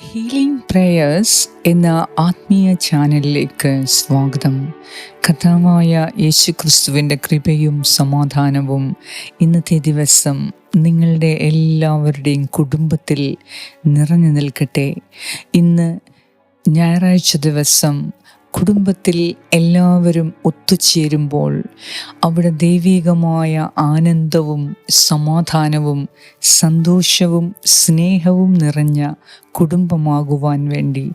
Healing prayers എന്ന ആത്മീയ ചാനലിലേക്ക് സ്വാഗതം. കഥാവായ യേശു ക്രിസ്തുവിന്റെ കൃപയും സമാധാനവും ഇന്നത്തെ ദിവസം നിങ്ങളുടെ എല്ലാവരുടെയും കുടുംബത്തിൽ നിറഞ്ഞു നിൽക്കട്ടെ. ഇന്ന് ഞായറാഴ്ച ദിവസം കുടുംബത്തിൽ എല്ലാവരും ഒത്തുചേരുമ്പോൾ അവിടെ ദൈവികമായ ആനന്ദവും സമാധാനവും സന്തോഷവും സ്നേഹവും നിറഞ്ഞ കുടുംബമാകുവാൻ വേണ്ടി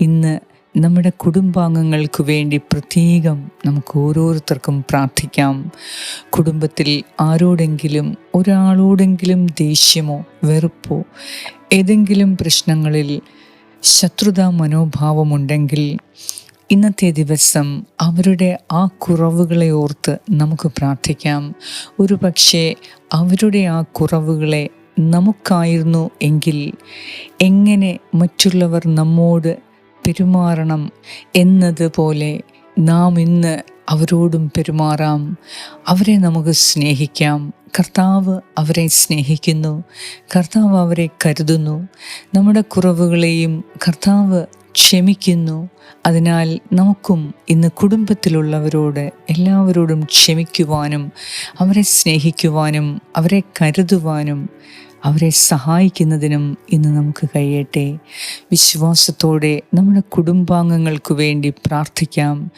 ഇന്ന് നമ്മുടെ കുടുംബാംഗങ്ങൾക്ക് വേണ്ടി പ്രത്യേകം നമുക്ക് ഓരോരുത്തർക്കും പ്രാർത്ഥിക്കാം. കുടുംബത്തിൽ ആരോടെങ്കിലും ഒരാളോടെങ്കിലും ദേഷ്യമോ വെറുപ്പോ ഏതെങ്കിലും പ്രശ്നങ്ങളിൽ ശത്രുതാ മനോഭാവമുണ്ടെങ്കിൽ ഇന്നത്തെ ദിവസം അവരുടെ ആ കുറവുകളെ ഓർത്ത് നമുക്ക് പ്രാർത്ഥിക്കാം. ഒരു പക്ഷേ അവരുടെ ആ കുറവുകളെ നമുക്കായിരുന്നു എങ്കിൽ എങ്ങനെ മറ്റുള്ളവർ നമ്മോട് പെരുമാറണം എന്നതുപോലെ നാം ഇന്ന് അവരോടും പെരുമാറാം. അവരെ നമുക്ക് സ്നേഹിക്കാം. കർത്താവ് അവരെ സ്നേഹിക്കുന്നു. കർത്താവ് അവരെ കരുതുന്നു. നമ്മുടെ കുറവുകളെയും കർത്താവ് ക്ഷമിക്കുന്നു. അതിനാൽ നമുക്കും ഇന്ന് കുടുംബത്തിലുള്ളവരോട് എല്ലാവരോടും ക്ഷമിക്കുവാനും അവരെ സ്നേഹിക്കുവാനും അവരെ കരുതുവാനും അവരെ സഹായിക്കുന്നതിനും ഇന്ന് നമുക്ക് കഴിയട്ടെ. വിശ്വാസത്തോടെ നമ്മുടെ കുടുംബാംഗങ്ങൾക്ക് വേണ്ടി പ്രാർത്ഥിക്കാം.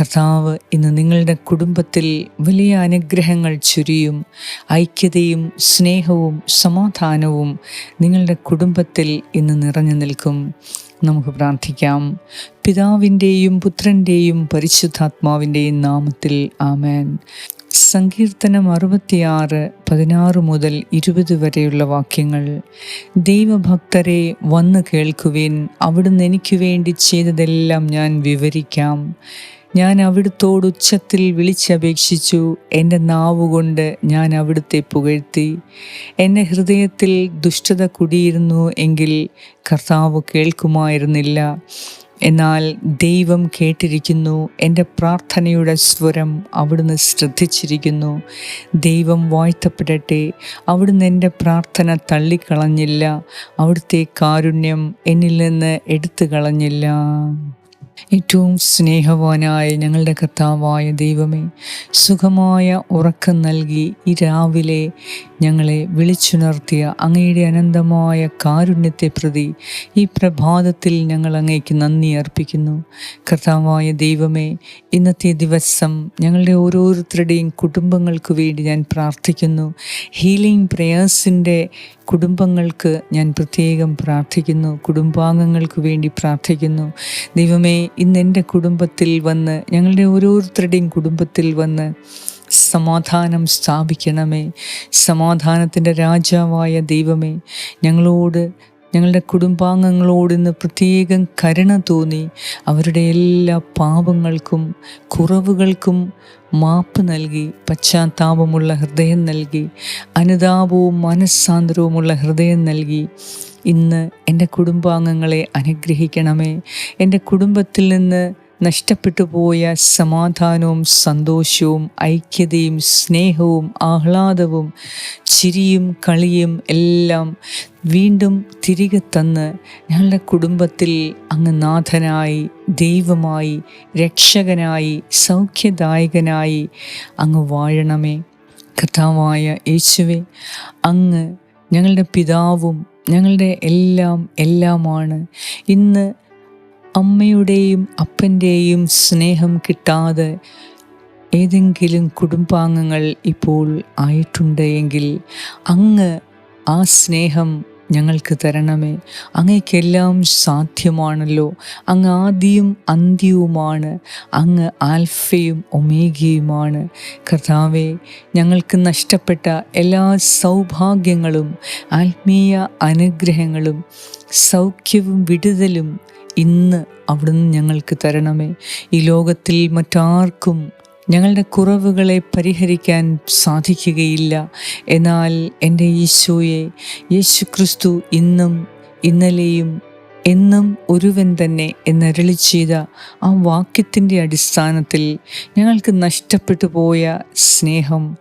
കർത്താവ് ഇന്ന് നിങ്ങളുടെ കുടുംബത്തിൽ വലിയ അനുഗ്രഹങ്ങൾ ചുരിയും. ഐക്യതയും സ്നേഹവും സമാധാനവും നിങ്ങളുടെ കുടുംബത്തിൽ ഇന്ന് നിറഞ്ഞു നിൽക്കും. നമുക്ക് പ്രാർത്ഥിക്കാം. പിതാവിന്റെയും പുത്രന്റെയും പരിശുദ്ധാത്മാവിന്റെയും നാമത്തിൽ ആമേൻ. സങ്കീർത്തനം അറുപത്തിയാറ് പതിനാറ് മുതൽ ഇരുപത് വരെയുള്ള വാക്യങ്ങൾ. ദൈവഭക്തരെ വന്ന് കേൾക്കുവിൻ. അവിടുന്ന് എനിക്ക് വേണ്ടി ചെയ്തതെല്ലാം ഞാൻ വിവരിക്കാം. ഞാൻ അവിടുത്തോട് ഉച്ചത്തിൽ വിളിച്ചപേക്ഷിച്ചു. എന്റെ നാവുകൊണ്ട് ഞാൻ അവിടുത്തെ പുകഴ്ത്തി. എന്റെ ഹൃദയത്തിൽ ദുഷ്ടത കുടിയിരുന്നു എങ്കിൽ കർത്താവ് കേൾക്കുമായിരുന്നില്ല. എന്നാൽ ദൈവം കേട്ടിരിക്കുന്നു. എന്റെ പ്രാർത്ഥനയുടെ സ്വരം അവിടുന്ന് ശ്രദ്ധിച്ചിരിക്കുന്നു. ദൈവം വാഴ്ത്തപ്പെടട്ടെ. അവിടുന്ന് എന്റെ പ്രാർത്ഥന തള്ളിക്കളഞ്ഞില്ല. അവിടുത്തെ കാരുണ്യം എന്നിൽ നിന്ന് എടുത്തു കളഞ്ഞില്ല ഏറ്റവും സ്നേഹവാനായ ഞങ്ങളുടെ കർത്താവായ ദൈവമേ സുഖമായ ഉറക്കം നൽകി ഈ രാവിലെ ഞങ്ങളെ വിളിച്ചുണർത്തിയ അങ്ങയുടെ അനന്തമായ കാരുണ്യത്തെ പ്രതി ഈ പ്രഭാതത്തിൽ ഞങ്ങൾ അങ്ങേക്ക് നന്ദി അർപ്പിക്കുന്നു. കർത്താവായ ദൈവമേ ഇന്നത്തെ ദിവസം ഞങ്ങളുടെ ഓരോരുത്തരുടെയും കുടുംബങ്ങൾക്ക് വേണ്ടി ഞാൻ പ്രാർത്ഥിക്കുന്നു. ഹീലിംഗ് പ്രേയേഴ്സിന്റെ കുടുംബങ്ങൾക്ക് ഞാൻ പ്രത്യേകം പ്രാർത്ഥിക്കുന്നു. കുടുംബാംഗങ്ങൾക്ക് വേണ്ടി പ്രാർത്ഥിക്കുന്നു. ദൈവമേ ഇന്ന് എന്റെ കുടുംബത്തിൽ വന്ന് ഞങ്ങളുടെ ഓരോരുത്തരുടെയും കുടുംബത്തിൽ വന്ന് സമാധാനം സ്ഥാപിക്കണമേ. സമാധാനത്തിന്റെ രാജാവായ ദൈവമേ ഞങ്ങളോട് ഞങ്ങളുടെ കുടുംബാംഗങ്ങളോട് ഇന്ന് പ്രത്യേകം കരുണ തോന്നി. അവരുടെ എല്ലാ പാപങ്ങൾക്കും കുറവുകൾക്കും മാപ്പ് നൽകി പശ്ചാത്താപമുള്ള ഹൃദയം നൽകി അനുതാപവും മനസ്സാന്തരവുമുള്ള ഹൃദയം നൽകി. ഇന്ന് എന്റെ കുടുംബാംഗങ്ങളെ അനുഗ്രഹിക്കണമേ. എന്റെ കുടുംബത്തിൽ നിന്ന് നഷ്ടപ്പെട്ടു പോയ സമാധാനവും സന്തോഷവും ഐക്യതയും സ്നേഹവും ആഹ്ലാദവും ചിരിയും കളിയും എല്ലാം വീണ്ടും തിരികെ തന്ന് ഞങ്ങളുടെ കുടുംബത്തിൽ അങ്ങ് നാഥനായി ദൈവമായി രക്ഷകനായി സൗഖ്യദായകനായി അങ്ങ് വാഴണമേ. കഥാവായ യേശുവേ അങ്ങ് ഞങ്ങളുടെ പിതാവും ഞങ്ങളുടെ എല്ലാം എല്ലാമാണ്. ഇന്ന് അമ്മയുടെയും അപ്പന്റെയും സ്നേഹം കിട്ടാതെ ഏതെങ്കിലും കുടുംബാംഗങ്ങൾ ഇപ്പോൾ ആയിട്ടുണ്ടെങ്കിൽ അങ്ങ് ആ സ്നേഹം ഞങ്ങൾക്ക് തരണമേ. അങ്ങേക്കെല്ലാം സാധ്യമാണല്ലോ. അങ്ങ് ആദ്യവും അന്ത്യവുമാണ്. അങ്ങ് ആൽഫയും ഒമേഗയുമാണ്. കർത്താവെ ഞങ്ങൾക്ക് നഷ്ടപ്പെട്ട എല്ലാ സൗഭാഗ്യങ്ങളും ആത്മീയ അനുഗ്രഹങ്ങളും സൗഖ്യവും വിടുതലും ഇന്ന് അവിടുന്ന് ഞങ്ങൾക്ക് തരണമേ. ഈ ലോകത്തിൽ മറ്റാർക്കും ഞങ്ങളുടെ കുറവുകളെ പരിഹരിക്കാൻ സാധിക്കുകയില്ല. എന്നാൽ എന്റെ ഈശോയെ യേശു ക്രിസ്തു ഇന്നും ഇന്നലെയും എന്നും ഒരുവൻ തന്നെ എന്നരളി ചെയ്ത ആ വാക്യത്തിന്റെ അടിസ്ഥാനത്തിൽ ഞങ്ങൾക്ക് നഷ്ടപ്പെട്ടു പോയ സ്നേഹം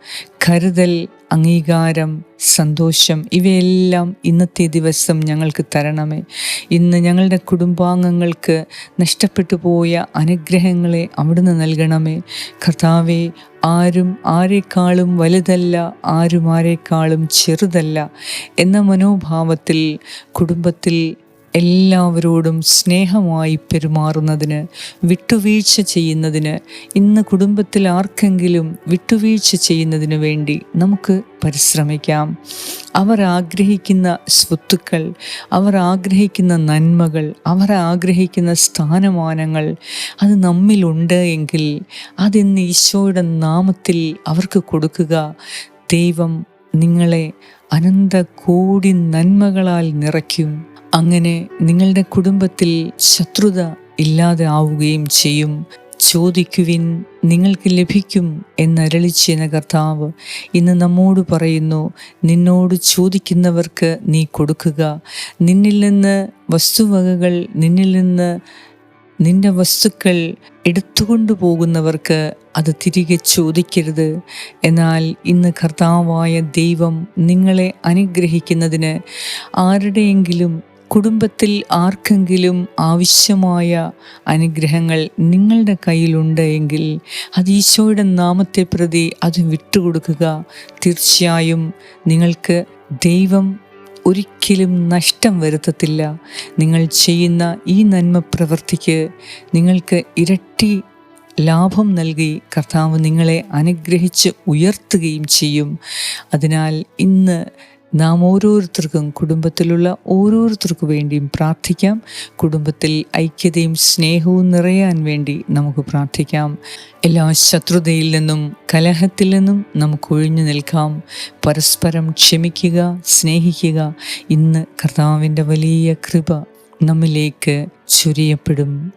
കരുതൽ അംഗീകാരം സന്തോഷം ഇവയെല്ലാം ഇന്നത്തെ ദിവസം ഞങ്ങൾക്ക് തരണമേ. ഇന്ന് ഞങ്ങളുടെ കുടുംബാംഗങ്ങൾക്ക് നഷ്ടപ്പെട്ടു പോയ അനുഗ്രഹങ്ങളെ അവിടുന്ന് നൽകണമേ. കർത്താവെ ആരും ആരെക്കാളും വലുതല്ല ആരും ആരെക്കാളും ചെറുതല്ല എന്ന മനോഭാവത്തിൽ കുടുംബത്തിൽ എല്ലാവരോടും സ്നേഹമായി പെരുമാറുന്നതിന് വിട്ടുവീഴ്ച ചെയ്യുന്നതിന് ഇന്ന് കുടുംബത്തിൽ ആർക്കെങ്കിലും വിട്ടുവീഴ്ച ചെയ്യുന്നതിന് വേണ്ടി നമുക്ക് പരിശ്രമിക്കാം. അവർ ആഗ്രഹിക്കുന്ന സ്വത്തുക്കൾ അവർ ആഗ്രഹിക്കുന്ന നന്മകൾ അവർ ആഗ്രഹിക്കുന്ന സ്ഥാനമാനങ്ങൾ അത് നമ്മിലുണ്ട് എങ്കിൽ അതിന്ന് ഈശോയുടെ നാമത്തിൽ അവർക്ക് കൊടുക്കുക. ദൈവം നിങ്ങളെ അനന്ത കോടി നന്മകളാൽ നിറയ്ക്കും. അങ്ങനെ നിങ്ങളുടെ കുടുംബത്തിൽ ശത്രുത ഇല്ലാതെ ആവുകയും ചെയ്യും. ചോദിക്കുവിൻ നിങ്ങൾക്ക് ലഭിക്കും എന്നരളിച്ചെന്ന കർത്താവ് ഇന്ന് നമ്മോട് പറയുന്നു നിന്നോട് ചോദിക്കുന്നവർക്ക് നീ കൊടുക്കുക. നിന്നിൽ നിന്ന് വസ്തുവകകൾ നിന്നിൽ നിന്ന് നിന്റെ വസ്തുക്കൾ എടുത്തുകൊണ്ടു പോകുന്നവർക്ക് അത് തിരികെ ചോദിക്കരുത്. എന്നാൽ ഇന്ന് കർത്താവായ ദൈവം നിങ്ങളെ അനുഗ്രഹിക്കുന്നതിന് ആരുടെയെങ്കിലും കുടുംബത്തിൽ ആർക്കെങ്കിലും ആവശ്യമായ അനുഗ്രഹങ്ങൾ നിങ്ങളുടെ കയ്യിലുണ്ട് എങ്കിൽ അത് ഈശോയുടെ നാമത്തെ പ്രതി അത് വിട്ടുകൊടുക്കുക. തീർച്ചയായും നിങ്ങൾക്ക് ദൈവം ഒരിക്കലും നഷ്ടം വരുത്തത്തില്ല. നിങ്ങൾ ചെയ്യുന്ന ഈ നന്മ പ്രവൃത്തിക്ക് നിങ്ങൾക്ക് ഇരട്ടി ലാഭം നൽകി. കർത്താവ് നിങ്ങളെ അനുഗ്രഹിച്ച് ഉയർത്തുകയും ചെയ്യും. അതിനാൽ ഇന്ന് നാം ഓരോരുത്തർക്കും കുടുംബത്തിലുള്ള ഓരോരുത്തർക്കു വേണ്ടിയും പ്രാർത്ഥിക്കാം. കുടുംബത്തിൽ ഐക്യതയും സ്നേഹവും നിറയാൻ വേണ്ടി നമുക്ക് പ്രാർത്ഥിക്കാം. എല്ലാ ശത്രുതയിൽ നിന്നും കലഹത്തിൽ നിന്നും നമുക്ക് ഒഴിഞ്ഞു നിൽക്കാം. പരസ്പരം ക്ഷമിക്കുക സ്നേഹിക്കുക. ഇന്ന് കർത്താവിന്റെ വലിയ കൃപ നമ്മിലേക്ക് ചൊരിയപ്പെടും.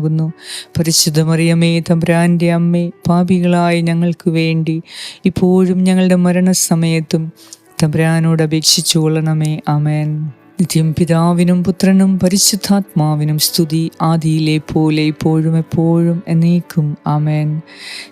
ആകുന്നു. പരിശുദ്ധമറിയമേ തമ്പ്രാന്റെ അമ്മേ പാപികളായ ഞങ്ങൾക്ക് വേണ്ടി ഇപ്പോഴും ഞങ്ങളുടെ മരണസമയത്തും തമ്പ്രാനോട് അപേക്ഷിച്ചു കൊള്ളണമേ അമേൻ നിത്യം പിതാവിനും പുത്രനും പരിശുദ്ധാത്മാവിനും സ്തുതി ആദിയിലെ പോലെ ഇപ്പോഴും എപ്പോഴും എന്നേക്കും. ആമേൻ.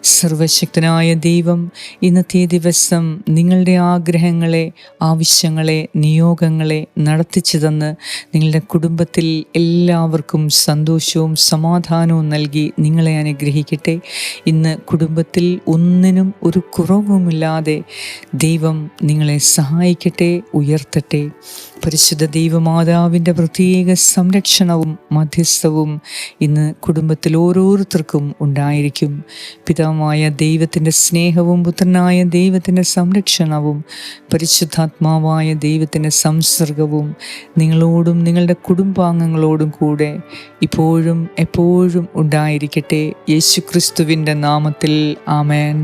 സർവശക്തനായ ദൈവം ഇന്നത്തെ ദിവസം നിങ്ങളുടെ ആഗ്രഹങ്ങളെ ആവശ്യങ്ങളെ നിയോഗങ്ങളെ നടത്തിച്ചു തന്ന് നിങ്ങളുടെ കുടുംബത്തിൽ എല്ലാവർക്കും സന്തോഷവും സമാധാനവും നൽകി നിങ്ങളെ അനുഗ്രഹിക്കട്ടെ. ഇന്ന് കുടുംബത്തിൽ ഒന്നിനും ഒരു കുറവുമില്ലാതെ ദൈവം നിങ്ങളെ സഹായിക്കട്ടെ ഉയർത്തട്ടെ. പരിശുദ്ധ ദൈവമാതാവിന്റെ പ്രത്യേക സംരക്ഷണവും മധ്യസ്ഥവും ഇന്ന് കുടുംബത്തിൽ ഓരോരുത്തർക്കും ഉണ്ടായിരിക്കും. പിതാവായ ദൈവത്തിന്റെ സ്നേഹവും പുത്രനായ ദൈവത്തിന്റെ സംരക്ഷണവും പരിശുദ്ധാത്മാവായ ദൈവത്തിന്റെ സംസർഗവും നിങ്ങളോടും നിങ്ങളുടെ കുടുംബാംഗങ്ങളോടും കൂടെ ഇപ്പോഴും എപ്പോഴും ഉണ്ടായിരിക്കട്ടെ. യേശുക്രിസ്തുവിന്റെ നാമത്തിൽ ആമേൻ.